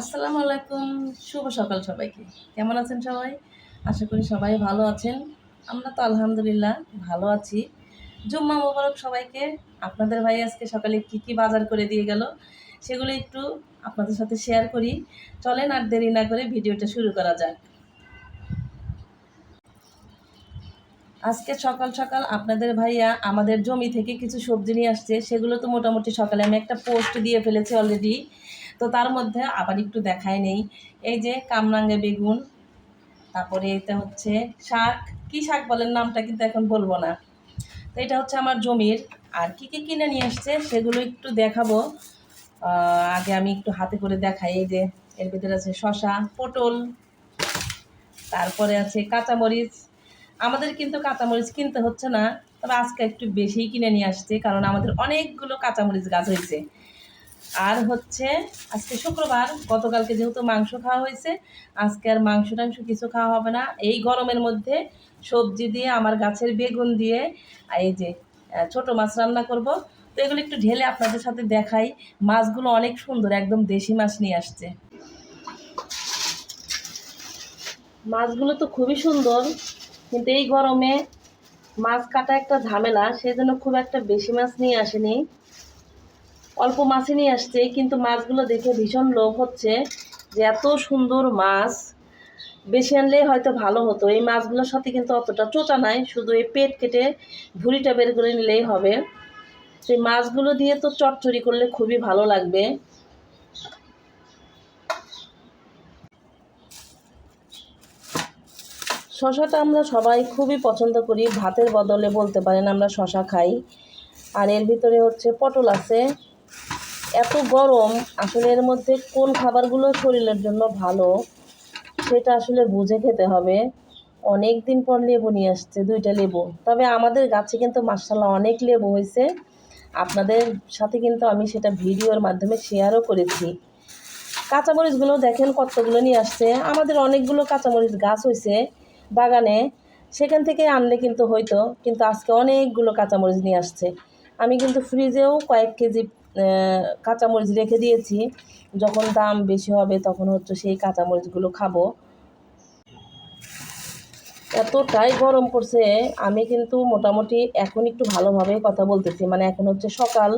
আসসালামু আলাইকুম, শুভ সকাল সবাইকে। কেমন আছেন সবাই? আশা করি সবাই ভালো আছেন। আমরা তো আলহামদুলিল্লাহ ভালো আছি। জুম্মা মোবারক সবাইকে, আপনাদের ভাই আজকে সকালে কি কি বাজার করে দিয়ে গেল সেগুলো একটু আপনাদের সাথে শেয়ার করি। চলেন আর দেরি না করে ভিডিওটা শুরু করা যাক। আজকে সকাল সকাল আপনাদের ভাইয়া আমাদের জমি থেকে কিছু সবজি নিয়ে আসছে, সেগুলো তো মোটামুটি সকালে আমি একটা পোস্ট দিয়ে ফেলেছি অলরেডি তো তার মধ্যে আবার একটু দেখাই নেই। এই যে কামরাঙ্গে বেগুন, তারপরে এটা হচ্ছে শাক। কি শাক বলেন? নামটা কিন্তু এখন বলব না। তো এটা হচ্ছে আমার জমির। আর কি কি কিনে নিয়ে আসছে সেগুলো একটু দেখাবো। আগে আমি একটু হাতে করে দেখাই। এই যে এর ভিতরে আছে শশা পটল, তারপরে আছে কাঁচামরিচ। আমাদের কিন্তু কাঁচামরিচ কিনতে হচ্ছে না, তবে আজকে একটু বেশিই কিনে নিয়ে আসছে, কারণ আমাদের অনেকগুলো কাঁচামরিচ গাছ হয়েছে। আর হচ্ছে, আজকে শুক্রবার, গতকালকে যেহেতু মাংস খাওয়া হয়েছে, আজকে আর মাংস টাংস কিছু খাওয়া হবে না। এই গরমের মধ্যে সবজি দিয়ে, আমার গাছের বেগুন দিয়ে এই যে ছোট মাছ রান্না করব। তো এগুলো একটু ঢেলে আপনাদের সাথে দেখাই। মাছগুলো অনেক সুন্দর, একদম দেশি মাছ নিয়ে আসছে। মাছগুলো তো খুবই সুন্দর, কিন্তু এই গরমে মাছ কাটা একটা ঝামেলা, সেজন্য খুব একটা বেশি মাছ নিয়ে আসেনি। অল্প মাছই নিয়ে আসছে, কিন্তু মাছগুলো দেখে ভীষণ লোভ হচ্ছে যে এত সুন্দর মাছ। বেশি আনলেই হয়তো ভালো হতো। এই মাছগুলোর সাথে কিন্তু অতটা চোচা নাই, শুধু এই পেট কেটে ভুঁড়িটা বের করে নিলেই হবে। সেই মাছগুলো দিয়ে তো চটচড়ি করলে খুবই ভালো লাগবে। শশাটা আমরা সবাই খুবই পছন্দ করি। ভাতের বদলে বলতে পারেন আমরা শশা খাই। আর এর ভিতরে হচ্ছে পটল আছে। এত গরম, আসলে এর মধ্যে কোন খাবারগুলো শরীরের জন্য ভালো সেটা আসলে বুঝে খেতে হবে। অনেক দিন পর লেবু নিয়ে আসছে, দুইটা লেবু। তবে আমাদের গাছে কিন্তু মার্শাল্লাহ অনেক লেবু হয়েছে। আপনাদের সাথে কিন্তু আমি সেটা ভিডিওর মাধ্যমে শেয়ারও করেছি। কাঁচামরিচগুলো দেখেন কতগুলো নিয়ে আসছে। আমাদের অনেকগুলো কাঁচামরিচ গাছ হয়েছে বাগানে। সেখান থেকে আনলে কিন্তু হয়তো কিন্তু আজকে অনেকগুলো কাঁচামরিচ নিয়ে আসছে। আমি কিন্তু ফ্রিজেও কয়েক কেজি কাঁচামরিচ রেখে দিয়েছি। যখন দাম বেশি হবে তখন হচ্ছে সেই কাঁচামরিচগুলো খাব। এতটাই গরম পড়ছে, আমি কিন্তু মোটামুটি এখন একটু ভালোভাবে কথা বলতেছি। মানে এখন হচ্ছে সকাল,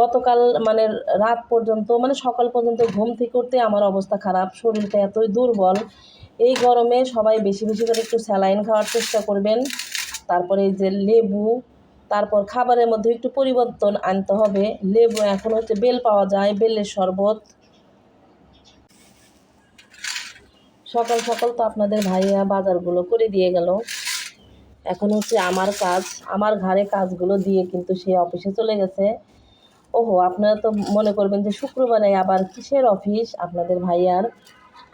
গতকাল মানে রাত পর্যন্ত মানে সকাল পর্যন্ত ঘুম থেকে উঠতে আমার অবস্থা খারাপ, শরীরটা এতই দুর্বল। এই গরমে সবাই বেশি বেশি করে একটু স্যালাইন খাওয়ার চেষ্টা করবেন। তারপরে যে লেবু তারপর খাবারের মধ্যে একটু পরিবর্তন আনতে হবে। লেবু এখন হচ্ছে বেল পাওয়া যায়, বেলের শরবত। সকাল সকাল তো আপনাদের ভাইয়া বাজারগুলো করে দিয়ে গেল। এখন হচ্ছে আমার কাজ, আমার ঘাড়ে কাজগুলো দিয়ে কিন্তু সে অফিসে চলে গেছে। ওহো, আপনারা তো মনে করবেন যে শুক্রবারে আবার কিসের অফিস? আপনাদের ভাইয়ার।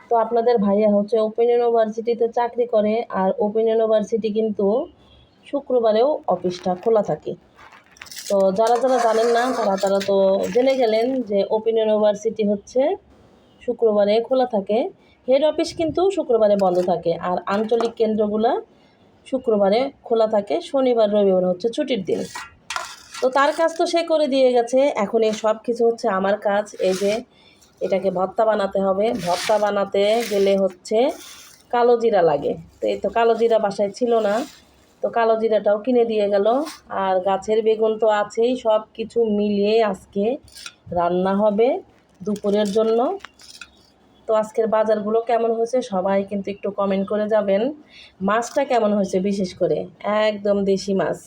তো আপনাদের ভাইয়া হচ্ছে ওপেন ইউনিভার্সিটিতে চাকরি করে, আর ওপেন ইউনিভার্সিটি কিন্তু শুক্রবারেও অফিসটা খোলা থাকে। তো যারা যারা জানেন না, তারা তারা তো জেনে গেলেন যে ওপেন ইউনিভার্সিটি হচ্ছে শুক্রবারে খোলা থাকে। হেড অফিস কিন্তু শুক্রবারে বন্ধ থাকে আর আঞ্চলিক কেন্দ্রগুলো শুক্রবারে খোলা থাকে। শনিবার, রবিবার হচ্ছে ছুটির দিন। তো তার কাজ তো সে করে দিয়ে গেছে। এখন এই সব কিছু হচ্ছে আমার কাজ। এই যে এটাকে ভর্তা বানাতে হবে। ভর্তা বানাতে গেলে হচ্ছে কালো জিরা লাগে। তো এই তো কালো জিরা বাসায় ছিল না। তো কালো জিরাটাও কিনে দিয়ে গেল। আর গাছের বেগুন তো আছেই সব কিছু মিলিয়ে আজকে রান্না হবে দুপুরের জন্য। তো আজকের বাজারগুলো কেমন হয়েছে সবাই কিন্তু একটু কমেন্ট করে যাবেন। মাছটা কেমন হয়েছে বিশেষ করে? একদম দেশি মাছ।